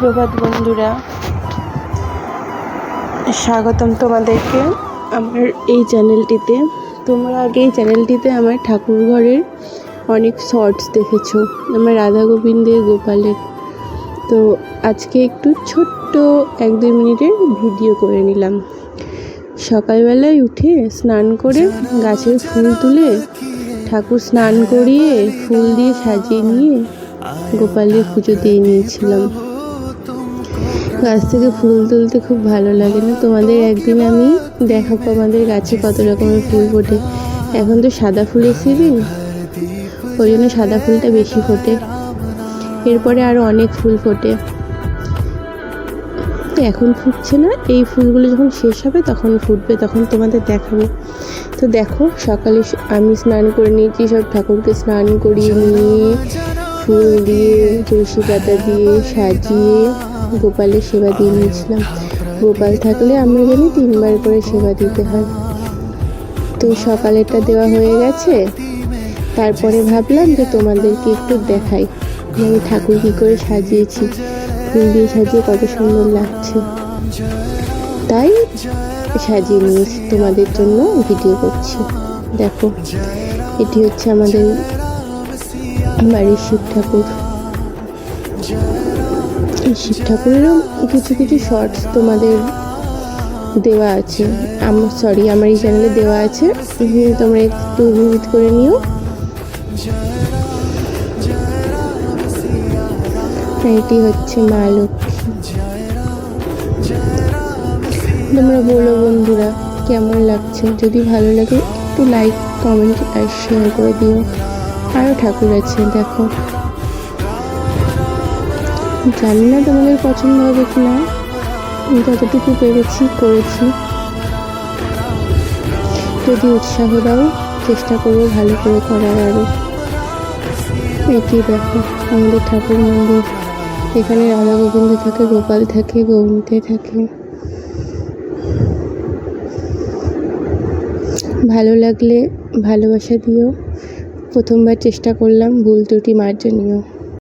সুপ্রভাত বন্ধুরা। স্বাগতম তোমাদেরকে আমার এই চ্যানেলটিতে। তোমরা আগে এই চ্যানেলটিতে আমার ঠাকুর ঘরের অনেক শর্টস দেখেছ, আমার রাধা গোবিন্দের গোপালের। তো আজকে একটু ছোট্ট এক দুই মিনিটের ভিডিও করে নিলাম। সকালবেলায় উঠে স্নান করে গাছের ফুল তুলে ঠাকুর স্নান করিয়ে ফুল দিয়ে সাজিয়ে নিয়ে গোপালের পুজো দিয়ে নিয়েছিলাম। গাছ থেকে ফুল তুলতে খুব ভালো লাগে না। তোমাদের একদিন আমি দেখাবো আমাদের গাছে কত রকমের ফুল ফোটে। এখন তো সাদা ফুলের সিজন ওই জন্য সাদা ফুলটা বেশি ফোটে। এরপরে আরও অনেক ফুল ফোটে। এখন ফুটছে না, এই ফুলগুলো যখন শেষ হবে তখন ফুটবে, তখন তোমাদের দেখাবো। তো দেখো, সকালে আমি স্নান করে নিয়েছি, সব ঠাকুরকে স্নান করিয়ে নিয়ে, ফুল দিয়ে, তুলসী পাতা দিয়ে সাজিয়ে গোপালের সেবা দিয়ে নিয়েছিলাম। গোপাল থাকলে আমরা জানি তিনবার করে সেবা দিতে হয়। তো সকালেরটা দেওয়া হয়ে গেছে। তারপরে ভাবলাম যে তোমাদেরকে একটু দেখাই। আমি ঠাকুর কী করে সাজিয়েছি, ফুল দিয়ে সাজিয়ে কত সুন্দর লাগছে। তাই সাজিয়ে নিয়েছি, তোমাদের জন্য ভিডিও করছি। দেখো, এটি হচ্ছে আমাদের বাড়ির শিব ঠাকুর। এই শিব ঠাকুরেরও কিছু কিছু শর্টস তোমাদের দেওয়া আছে। আমার সরি আমার এই চ্যানেলে দেওয়া আছে। তোমরা একটু ভিজিট করে নিও। এটি হচ্ছে মা লক্ষ্মী। তোমরা বলো বন্ধুরা, কেমন লাগছে? যদি ভালো লাগে, একটু লাইক কমেন্ট আর শেয়ার করে দিও। আরও ঠাকুর আছে, দেখো। জানি না তোমাদের পছন্দ হবে কি না। যতটুকু পেরেছি, করেছি। যদি উৎসাহ দাও, চেষ্টা করব ভালো করে করার আরও এটি দেখো, আমাদের ঠাকুর মন্দির। এখানে রাধা গোবিন্দ থাকে, গোপাল থাকে গোবিন্দে থাকে। ভালো লাগলে ভালোবাসা দিও। প্রথমবার চেষ্টা করলাম, ভুল ত্রুটি মার্জনীয়।